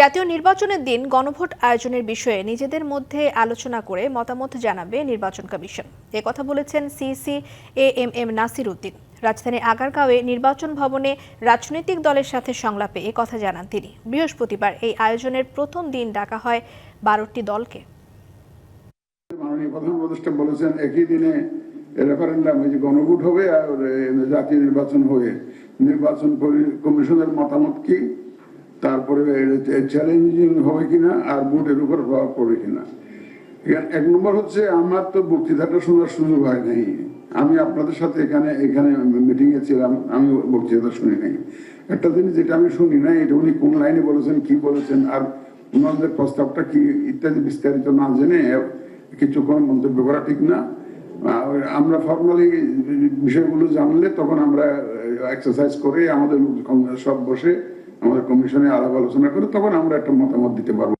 জাতীয় নির্বাচনের দিন গণভোট আয়োজনের বিষয়ে নিজেদের মধ্যে আলোচনা করে মতামত জানাবে নির্বাচন কমিশন। এ কথা বলেছেন CC A M M Nasir Uddin. রাজধানী আগারগাঁওয়ে নির্বাচন ভবনে রাজনৈতিক দলের সাথে সংলাপে এ কথা জানান তিনি। বৃহস্পতিবার এই আয়োজনের প্রথম দিন ডাকা হয় বারোটি দলকে। বলেছেন, একই দিনে রেফারেন্ডাম গণভোট হবে আর জাতীয় নির্বাচন নির্বাচন কমিশনের মতামত কি? তারপরে চ্যালেঞ্জিং হবে কিনা আর ভোটের উপর প্রভাব পড়বে কিনা। এক নম্বর হচ্ছে আমার তো বক্তৃতাটা শোনার সুযোগ হয় নাই। আমি আপনাদের সাথে এখানে এখানে মিটিং এ ছিলাম, আমি বক্তৃতা শুনি নাই। একটা জিনিস যেটা আমি শুনি নাই, এটা উনি কোন লাইনে বলেছেন, কি বলেছেন, আর ওনাদের প্রস্তাবটা কি ইত্যাদি বিস্তারিত না জেনে কিছু কোনো মন্তব্য করা ঠিক না। আমরা ফর্মালি বিষয়গুলো জানলে তখন আমরা এক্সারসাইজ করে আমাদের সব বসে আমাদের কমিশনে আলাপ আলোচনা করে তখন আমরা একটা মতামত দিতে পারব।